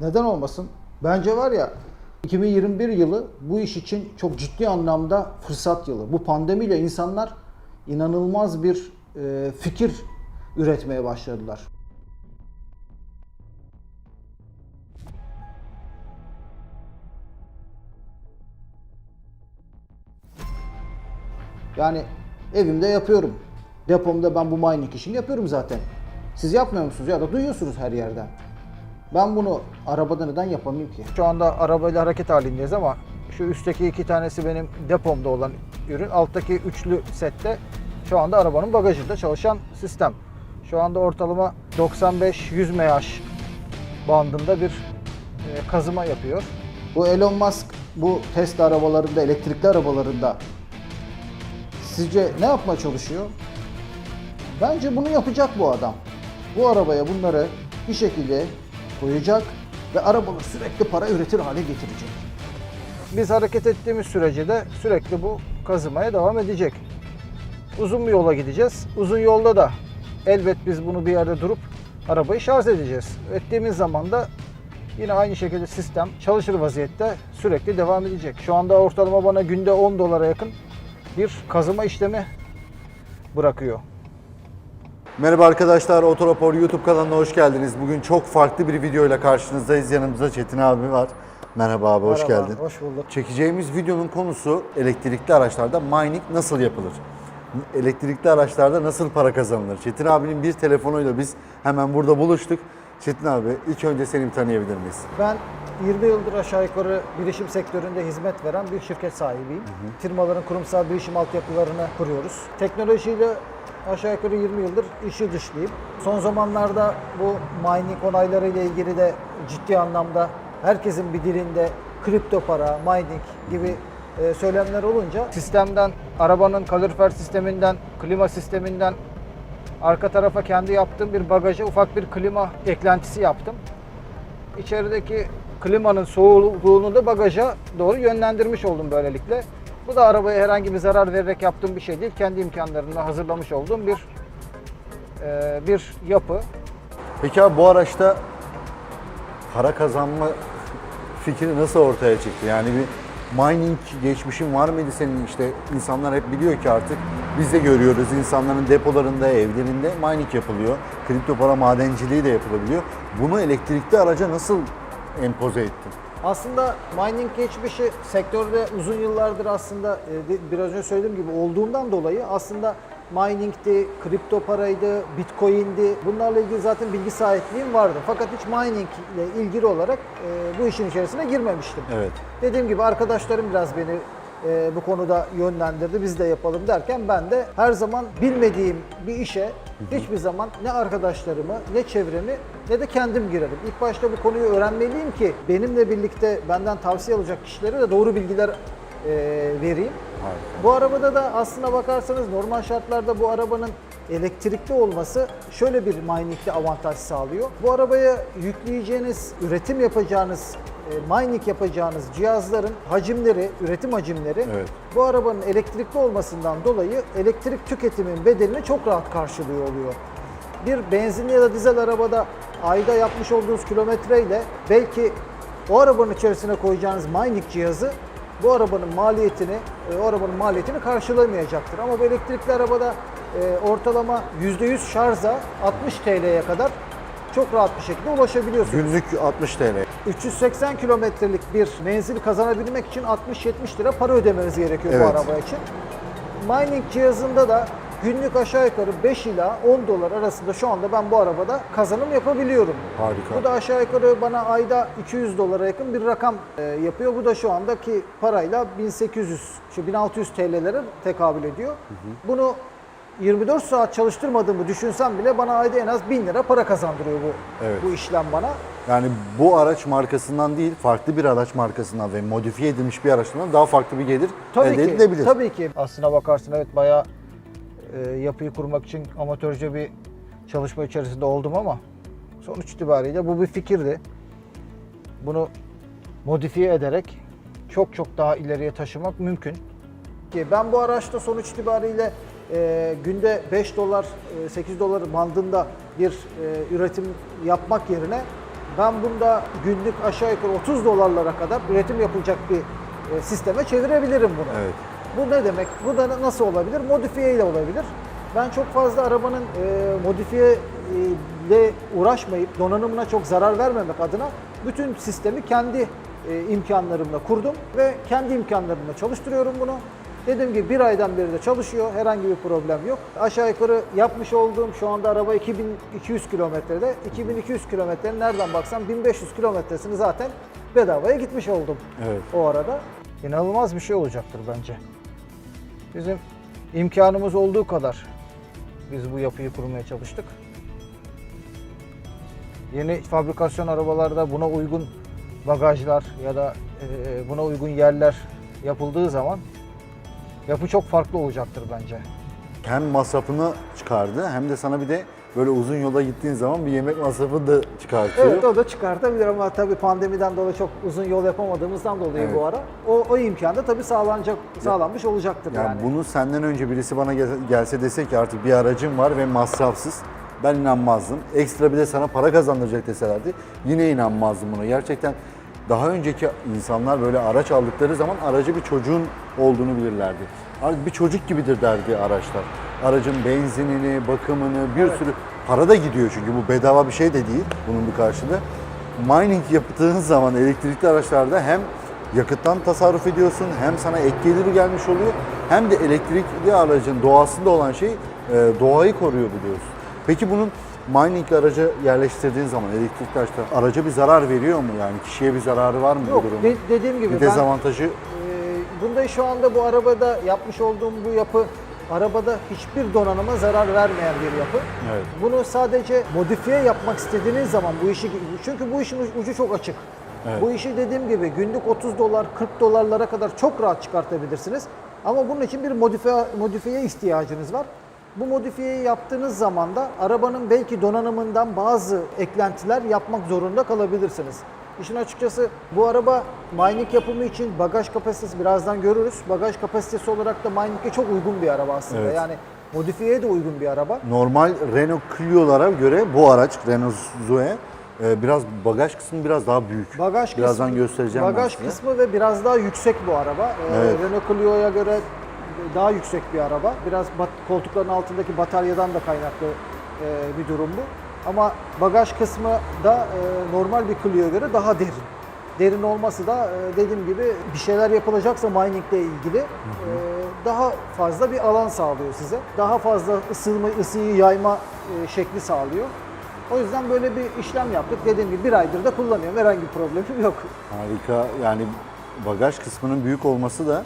Neden olmasın? Bence var ya 2021 yılı bu iş için çok ciddi anlamda fırsat yılı. Bu pandemiyle insanlar inanılmaz bir e, fikir üretmeye başladılar. Yani evimde yapıyorum. Depomda ben bu mining işini yapıyorum zaten. Siz yapmıyor musunuz ya da duyuyorsunuz her yerden. Ben bunu arabada neden yapamayayım ki? Şu anda arabayla hareket halindeyiz ama şu üstteki iki tanesi benim depomda olan ürün. Alttaki üçlü sette şu anda arabanın bagajında çalışan sistem. Şu anda ortalama 95-100 MH bandında bir e, kazıma yapıyor. Bu Elon Musk bu Tesla arabalarında, elektrikli arabalarında sizce ne yapmaya çalışıyor? Bence bunu yapacak bu adam. Bu arabaya bunları bir şekilde koyacak ve arabalar sürekli para üretir hale getirecek. Biz hareket ettiğimiz sürece de sürekli bu kazımaya devam edecek. Uzun bir yola gideceğiz. Uzun yolda da elbet biz bunu bir yerde durup arabayı şarj edeceğiz. Ettiğimiz zaman da yine aynı şekilde sistem çalışır vaziyette sürekli devam edecek. Şu anda ortalama bana günde 10 dolara yakın bir kazıma işlemi bırakıyor. Merhaba arkadaşlar, Otorapor YouTube kanalına hoş geldiniz. Bugün çok farklı bir videoyla karşınızdayız. Yanımızda Çetin abi var. Merhaba abi, hoş Merhaba, geldin. Hoş bulduk. Çekeceğimiz videonun konusu elektrikli araçlarda mining nasıl yapılır? Elektrikli araçlarda nasıl para kazanılır? Çetin abinin bir telefonuyla biz hemen burada buluştuk. Çetin abi ilk önce seni bir tanıyabilir miyiz? Ben 20 yıldır aşağı yukarı bilişim sektöründe hizmet veren bir şirket sahibiyim. Firmaların kurumsal bilişim altyapılarını kuruyoruz. Teknolojiyle aşağı yukarı 20 yıldır işi dışlıyım. Son zamanlarda bu mining onayları ile ilgili de ciddi anlamda herkesin bir dilinde kripto para, mining gibi e, söylemler olunca sistemden, arabanın kalorifer sisteminden, klima sisteminden arka tarafa kendi yaptığım bir bagaja ufak bir klima eklentisi yaptım. İçerideki klimanın soğuğunu da bagaja doğru yönlendirmiş oldum böylelikle. Bu da arabaya herhangi bir zarar vererek yaptığım bir şey değil. Kendi imkanlarımla hazırlamış olduğum bir e, bir yapı. Peki abi bu araçta para kazanma fikri nasıl ortaya çıktı? Yani bir mining geçmişin var mıydı senin işte insanlar hep biliyor ki artık biz de görüyoruz insanların depolarında, evlerinde mining yapılıyor. Kripto para madenciliği de yapılabiliyor. Bunu elektrikli araca nasıl empoze ettin? Aslında mining geçmişi sektörde uzun yıllardır aslında e, biraz önce söylediğim gibi olduğundan dolayı aslında miningdi, kripto paraydı, bitcoin'di. Bunlarla ilgili zaten bilgi sahipliğim vardı. Fakat hiç mining ile ilgili olarak e, bu işin içerisine girmemiştim. Evet. Dediğim gibi arkadaşlarım biraz beni e, bu konuda yönlendirdi. Biz de yapalım derken ben de her zaman bilmediğim bir işe hiçbir zaman ne arkadaşlarımı, ne çevremi ne de kendim girerim. İlk başta bu konuyu öğrenmeliyim ki benimle birlikte benden tavsiye alacak kişilere de doğru bilgiler e, vereyim. Harika. Bu arabada da aslına bakarsanız normal şartlarda bu arabanın elektrikli olması şöyle bir mining'de avantaj sağlıyor. Bu arabaya yükleyeceğiniz, üretim yapacağınız, e, mining yapacağınız cihazların hacimleri, üretim hacimleri Evet. bu arabanın elektrikli olmasından dolayı elektrik tüketimin bedelini çok rahat karşılıyor oluyor. Bir benzinli ya da dizel arabada ayda yapmış olduğunuz kilometreyle belki o arabanın içerisine koyacağınız mining cihazı bu arabanın maliyetini, e, o arabanın maliyetini karşılamayacaktır. Ama bu elektrikli arabada e, ortalama %100 şarja 60 TL'ye kadar çok rahat bir şekilde ulaşabiliyorsunuz. Günlük 60 TL. 380 kilometrelik bir menzil kazanabilmek için 60-70 lira para ödemeniz gerekiyor Evet. bu araba için. Mining cihazında da günlük aşağı yukarı 5 ila 10 dolar arasında şu anda ben bu arabada kazanım yapabiliyorum. Harika. Bu da aşağı yukarı bana ayda 200 dolara yakın bir rakam e, yapıyor. Bu da şu andaki parayla 1800, şu 1600 TL'lere tekabül ediyor. Bunu 24 saat çalıştırmadığımı düşünsem bile bana ayda en az 1000 lira para kazandırıyor bu Evet. bu işlem bana. Yani bu araç markasından değil, farklı bir araç markasından ve modifiye edilmiş bir araçtan daha farklı bir gelir Tabii elde ki, edilebilir. tabii ki. Aslına bakarsın evet bayağı e, yapıyı kurmak için amatörce bir çalışma içerisinde oldum ama sonuç itibariyle bu bir fikirdi. Bunu modifiye ederek çok çok daha ileriye taşımak mümkün. Ki ben bu araçta sonuç itibariyle e, günde 5 dolar, e, 8 dolar bandında bir e, üretim yapmak yerine ben bunda günlük aşağı yukarı 30 dolarlara kadar üretim yapılacak bir e, sisteme çevirebilirim bunu. Evet. Bu ne demek? Bu da nasıl olabilir? Modifiye ile olabilir. Ben çok fazla arabanın e, modifiye e, ile uğraşmayıp donanımına çok zarar vermemek adına bütün sistemi kendi e, imkanlarımla kurdum ve kendi imkanlarımla çalıştırıyorum bunu. Dediğim gibi bir aydan beri de çalışıyor. Herhangi bir problem yok. Aşağı yukarı yapmış olduğum şu anda araba 2200 kilometrede. 2200 kilometrenin nereden baksam 1500 kilometresini zaten bedavaya gitmiş oldum Evet. o arada. İnanılmaz bir şey olacaktır bence. Bizim imkanımız olduğu kadar biz bu yapıyı kurmaya çalıştık. Yeni fabrikasyon arabalarda buna uygun bagajlar ya da e, buna uygun yerler yapıldığı zaman yapı çok farklı olacaktır bence. Hem masrafını çıkardı hem de sana bir de böyle uzun yola gittiğin zaman bir yemek masrafı da çıkartıyor. Evet o da çıkartabilir ama tabii pandemiden dolayı çok uzun yol yapamadığımızdan dolayı Evet. bu ara o, o imkan da tabii sağlanacak sağlanmış olacaktır Yani, yani. bunu senden önce birisi bana gel- gelse dese ki artık bir aracım var ve masrafsız ben inanmazdım. Ekstra bir de sana para kazandıracak deselerdi yine inanmazdım buna. Gerçekten daha önceki insanlar böyle araç aldıkları zaman aracı bir çocuğun olduğunu bilirlerdi. Artık bir çocuk gibidir derdi araçlar. Aracın benzinini, bakımını, bir sürü para da gidiyor çünkü bu bedava bir şey de değil bunun bir karşılığı. Mining yaptığın zaman elektrikli araçlarda hem yakıttan tasarruf ediyorsun hem sana ek geliri gelmiş oluyor hem de elektrikli aracın doğasında olan şey e, doğayı koruyor biliyorsun. Peki bunun mining araca yerleştirdiğin zaman elektrikli araçta araca bir zarar veriyor mu yani kişiye bir zararı var mı Yok bu durumun? de- dediğim gibi bir ben dezavantajı Ee, Bunda şu anda bu arabada yapmış olduğum bu yapı arabada hiçbir donanıma zarar vermeyen bir yapı. Evet. Bunu sadece modifiye yapmak istediğiniz zaman bu işi çünkü bu işin ucu çok açık. Evet. Bu işi dediğim gibi günlük 30 dolar 40 dolarlara kadar çok rahat çıkartabilirsiniz. Ama bunun için bir modifiye, modifiye ihtiyacınız var. Bu modifiyeyi yaptığınız zaman da arabanın belki donanımından bazı eklentiler yapmak zorunda kalabilirsiniz. İşin açıkçası bu araba mining yapımı için bagaj kapasitesi birazdan görürüz. Bagaj kapasitesi olarak da mining'e çok uygun bir araba aslında. Evet. Yani modifiyeye de uygun bir araba. normal Renault Clio'lara göre bu araç Renault Zoe e, biraz bagaj kısmı biraz daha büyük. Bagaj Birazdan kısmı, göstereceğim Bagaj kısmı ve biraz daha yüksek bu araba. Ee, Evet. Renault Clio'ya göre daha yüksek bir araba. Biraz bat- koltukların altındaki bataryadan da kaynaklı e, bir durum bu. Ama bagaj kısmı da e, normal bir Clio'ya göre daha derin. Derin olması da e, dediğim gibi bir şeyler yapılacaksa mining ile ilgili e, daha fazla bir alan sağlıyor size. Daha fazla ısınma, ısıyı yayma e, şekli sağlıyor. O yüzden böyle bir işlem yaptık. Dediğim gibi bir aydır da kullanıyorum. Herhangi bir problemim yok. Harika. Yani bagaj kısmının büyük olması da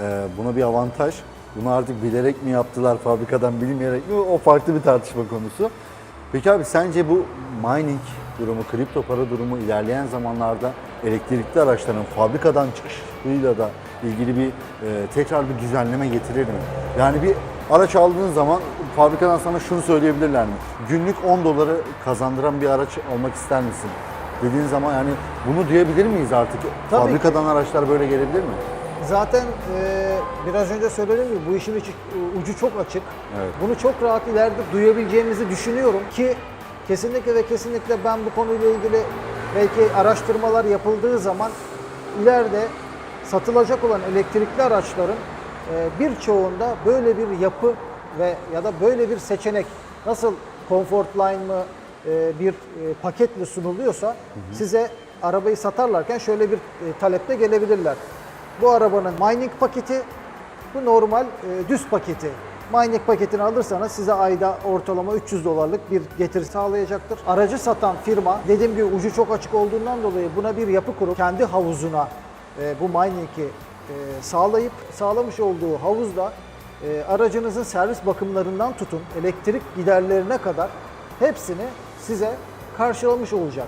e, buna bir avantaj. Bunu artık bilerek mi yaptılar fabrikadan bilmeyerek mi o farklı bir tartışma konusu. Peki abi sence bu mining durumu, kripto para durumu ilerleyen zamanlarda elektrikli araçların fabrikadan çıkışıyla da ilgili bir e, tekrar bir düzenleme getirir mi? Yani bir araç aldığın zaman fabrikadan sana şunu söyleyebilirler mi? Günlük 10 doları kazandıran bir araç almak ister misin? Dediğin zaman yani bunu diyebilir miyiz artık? Tabii Fabrikadan araçlar böyle gelebilir mi? Zaten e, biraz önce söylediğim gibi bu işin içi- ucu çok açık. Evet. Bunu çok rahat ileride duyabileceğimizi düşünüyorum ki kesinlikle ve kesinlikle ben bu konuyla ilgili belki araştırmalar yapıldığı zaman ileride satılacak olan elektrikli araçların e, birçoğunda böyle bir yapı ve ya da böyle bir seçenek nasıl Comfortline mı e, bir e, paketle sunuluyorsa size arabayı satarlarken şöyle bir e, talepte gelebilirler. Bu arabanın mining paketi, bu normal e, düz paketi. Mining paketini alırsanız size ayda ortalama 300 dolarlık bir getiri sağlayacaktır. Aracı satan firma dediğim gibi ucu çok açık olduğundan dolayı buna bir yapı kurup kendi havuzuna e, bu mining'i e, sağlayıp sağlamış olduğu havuzda e, aracınızın servis bakımlarından tutun elektrik giderlerine kadar hepsini size karşılamış olacak.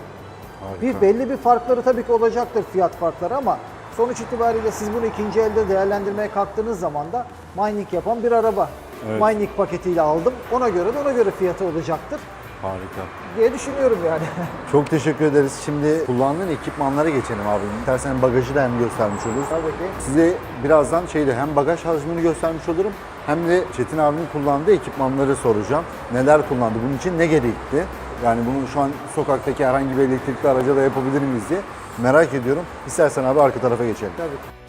Harika. Bir belli bir farkları tabii ki olacaktır fiyat farkları ama sonuç itibariyle siz bunu ikinci elde değerlendirmeye kalktığınız zaman da mining yapan bir araba. Evet. Mining paketiyle aldım. Ona göre de ona göre fiyatı olacaktır Harika. diye düşünüyorum yani. Çok teşekkür ederiz. Şimdi kullandığın ekipmanlara geçelim abi. İstersen bagajı da hem göstermiş oluruz. Tabii ki. Size birazdan şeyde hem bagaj hacmini göstermiş olurum hem de Çetin abinin kullandığı ekipmanları soracağım. Neler kullandı, bunun için ne gerekti? Yani bunu şu an sokaktaki herhangi bir elektrikli araca da yapabilir miyiz diye merak ediyorum. İstersen abi arka tarafa geçelim. Tabii.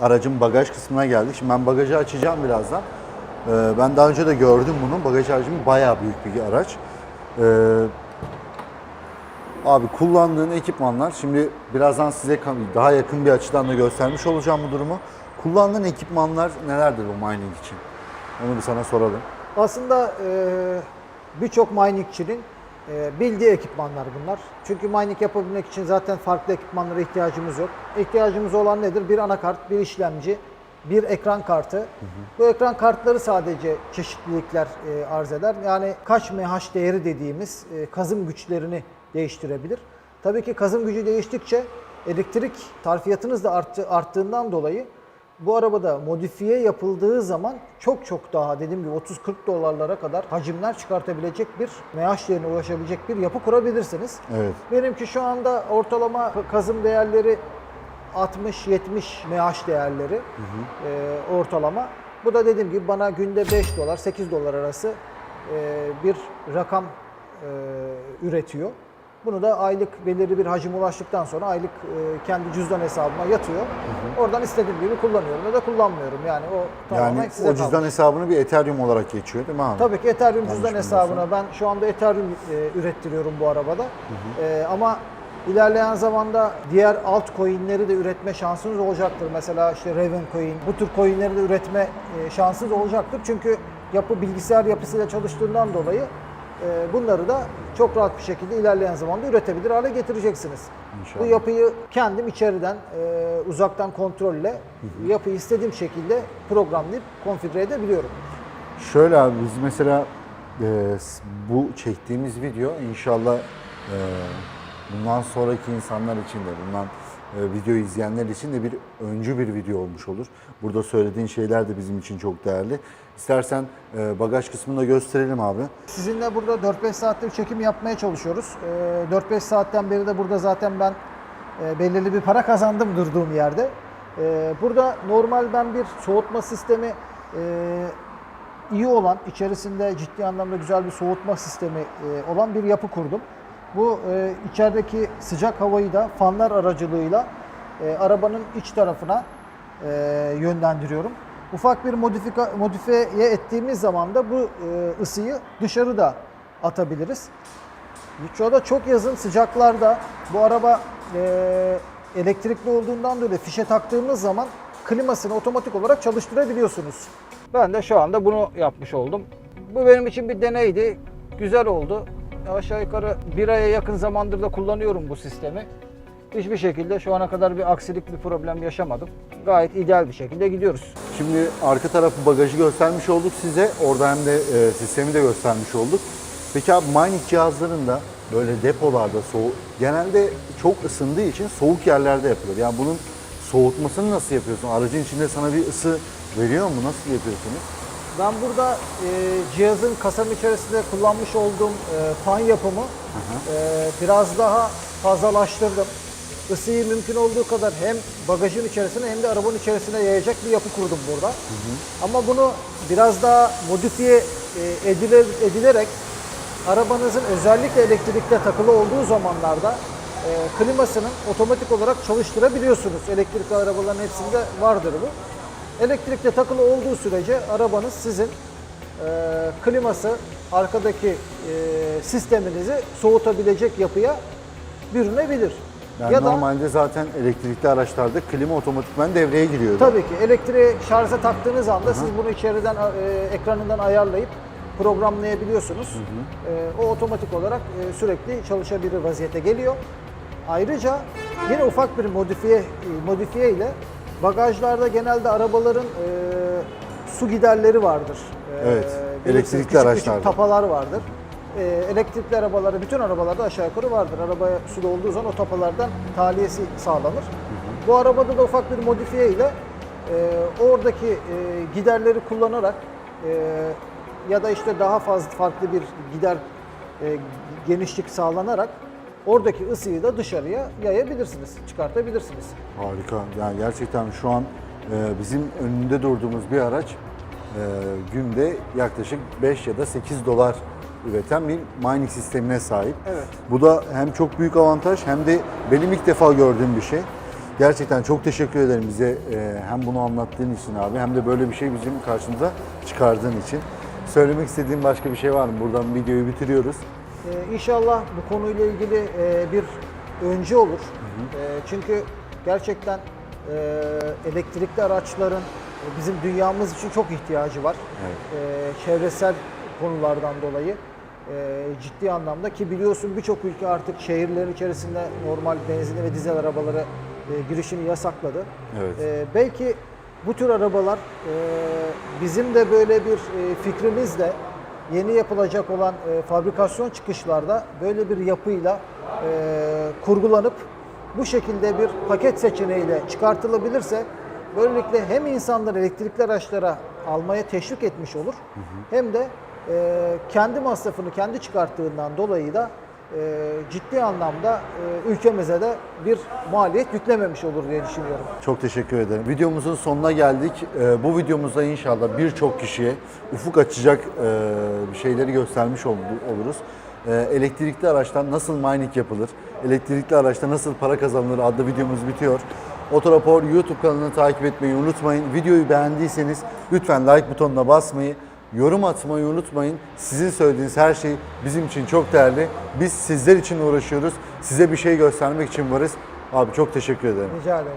Aracın bagaj kısmına geldik. Şimdi ben bagajı açacağım birazdan. Ee, ben daha önce de gördüm bunu. Bagaj hacmi bayağı büyük bir araç. Ee, abi kullandığın ekipmanlar, şimdi birazdan size daha yakın bir açıdan da göstermiş olacağım bu durumu. Kullandığın ekipmanlar nelerdir bu mining için? Onu bir sana soralım. Aslında e, birçok miningçinin e, bildiği ekipmanlar bunlar. Çünkü mining yapabilmek için zaten farklı ekipmanlara ihtiyacımız yok. İhtiyacımız olan nedir? Bir anakart, bir işlemci, bir ekran kartı. Bu ekran kartları sadece çeşitlilikler e, arz eder. Yani kaç mH değeri dediğimiz e, kazım güçlerini değiştirebilir. Tabii ki kazım gücü değiştikçe elektrik tarfiyatınız da arttı, arttığından dolayı bu arabada modifiye yapıldığı zaman çok çok daha dediğim gibi 30-40 dolarlara kadar hacimler çıkartabilecek bir MH değerine ulaşabilecek bir yapı kurabilirsiniz. Evet. Benimki şu anda ortalama kazım değerleri 60-70 MH değerleri e, ortalama. Bu da dediğim gibi bana günde 5 dolar 8 dolar arası e, bir rakam e, üretiyor. Bunu da aylık belirli bir hacim ulaştıktan sonra aylık e, kendi cüzdan hesabıma yatıyor. Oradan istediğim gibi kullanıyorum ya da kullanmıyorum. Yani o tamamen Yani size o cüzdan kalmış. hesabını bir Ethereum olarak geçiyor değil mi abi? Tabii ki Ethereum Yanlış cüzdan hesabına ben şu anda Ethereum e, ürettiriyorum bu arabada. E, ama ilerleyen zamanda diğer altcoin'leri de üretme şansınız olacaktır. Mesela işte Raven Coin, bu tür coin'leri de üretme e, şansınız olacaktır. Çünkü yapı bilgisayar yapısıyla çalıştığından dolayı bunları da çok rahat bir şekilde ilerleyen zamanda üretebilir hale getireceksiniz. İnşallah. Bu yapıyı kendim içeriden e, uzaktan kontrolle yapıyı istediğim şekilde programlayıp konfigüre edebiliyorum. Şöyle abi biz mesela e, bu çektiğimiz video inşallah e, bundan sonraki insanlar için de bundan e, video izleyenler için de bir öncü bir video olmuş olur. Burada söylediğin şeyler de bizim için çok değerli. İstersen e, bagaj kısmını da gösterelim abi. Sizinle burada 4-5 saattir çekim yapmaya çalışıyoruz. Ee, 4-5 saatten beri de burada zaten ben e, belirli bir para kazandım durduğum yerde. Burada normal ben bir soğutma sistemi e, iyi olan, içerisinde ciddi anlamda güzel bir soğutma sistemi e, olan bir yapı kurdum. Bu e, içerideki sıcak havayı da fanlar aracılığıyla e, arabanın iç tarafına e, yönlendiriyorum. Ufak bir modifika, modifiye ettiğimiz zaman da bu e, ısıyı dışarı da atabiliriz. Şu anda çok yazın sıcaklarda bu araba e, elektrikli olduğundan dolayı fişe taktığımız zaman klimasını otomatik olarak çalıştırabiliyorsunuz. Ben de şu anda bunu yapmış oldum. Bu benim için bir deneydi. Güzel oldu. Aşağı yukarı bir aya yakın zamandır da kullanıyorum bu sistemi. Hiçbir şekilde şu ana kadar bir aksilik, bir problem yaşamadım. Gayet ideal bir şekilde gidiyoruz. Şimdi arka tarafı bagajı göstermiş olduk size. Orada hem de e, sistemi de göstermiş olduk. Peki abi mining cihazlarında böyle depolarda soğuk genelde çok ısındığı için soğuk yerlerde yapılır. Yani bunun soğutmasını nasıl yapıyorsun? Aracın içinde sana bir ısı veriyor mu? Nasıl yapıyorsunuz? Ben burada e, cihazın kasanın içerisinde kullanmış olduğum e, fan yapımı e, biraz daha fazlalaştırdım. Isıyı mümkün olduğu kadar hem bagajın içerisine hem de arabanın içerisine yayacak bir yapı kurdum burada. Ama bunu biraz daha modifiye e, edile- edilerek arabanızın özellikle elektrikle takılı olduğu zamanlarda e, klimasının otomatik olarak çalıştırabiliyorsunuz. Elektrikli arabaların hepsinde vardır bu. Elektrikle takılı olduğu sürece arabanız sizin e, kliması arkadaki e, sisteminizi soğutabilecek yapıya bürünebilir. Yani ya da normalde zaten elektrikli araçlarda klima otomatikman devreye giriyor. tabii ki elektriği şarja taktığınız anda siz bunu içeriden e, ekranından ayarlayıp programlayabiliyorsunuz. E, o otomatik olarak e, sürekli çalışabilir vaziyete geliyor. Ayrıca yine ufak bir modifiye e, modifiye ile bagajlarda genelde arabaların e, su giderleri vardır. E, Evet, elektrikli küçük küçük araçlarda. tapalar vardır. E, elektrikli arabalarda, bütün arabalarda aşağı yukarı vardır. Arabaya su dolduğu zaman o tapalardan tahliyesi sağlanır. Bu arabada da ufak bir modifiye ile e, oradaki e, giderleri kullanarak e, ya da işte daha fazla farklı bir gider e, genişlik sağlanarak Oradaki ısıyı da dışarıya yayabilirsiniz, çıkartabilirsiniz. Harika. Yani gerçekten şu an e, bizim önünde durduğumuz bir araç e, günde yaklaşık 5 ya da 8 dolar üreten bir mining sistemine sahip. Evet. Bu da hem çok büyük avantaj hem de benim ilk defa gördüğüm bir şey. Gerçekten çok teşekkür ederim bize e, hem bunu anlattığın için abi hem de böyle bir şey bizim karşımıza çıkardığın için. Söylemek istediğin başka bir şey var mı? Buradan videoyu bitiriyoruz. Ee, inşallah bu konuyla ilgili e, bir öncü olur. E, çünkü gerçekten e, elektrikli araçların e, bizim dünyamız için çok ihtiyacı var. E, çevresel konulardan dolayı e, ciddi anlamda ki biliyorsun birçok ülke artık şehirlerin içerisinde normal benzinli ve dizel arabaları e, girişini yasakladı. Evet. E, belki bu tür arabalar e, bizim de böyle bir e, fikrimizle yeni yapılacak olan e, fabrikasyon çıkışlarda böyle bir yapıyla e, kurgulanıp bu şekilde bir paket seçeneğiyle çıkartılabilirse böylelikle hem insanlar elektrikli araçlara almaya teşvik etmiş olur hem de e, kendi masrafını kendi çıkarttığından dolayı da e, ciddi anlamda e, ülkemize de bir maliyet yüklememiş olur diye düşünüyorum. Çok teşekkür ederim. Videomuzun sonuna geldik. Ee, bu videomuzda inşallah birçok kişiye ufuk açacak e, şeyleri göstermiş ol- oluruz. Ee, elektrikli araçtan nasıl mining yapılır, elektrikli araçta nasıl para kazanılır adlı videomuz bitiyor. Otorapor YouTube kanalını takip etmeyi unutmayın. Videoyu beğendiyseniz lütfen like butonuna basmayı, yorum atmayı unutmayın. Sizin söylediğiniz her şey bizim için çok değerli. Biz sizler için uğraşıyoruz. Size bir şey göstermek için varız. Abi çok teşekkür ederim. Rica ederim.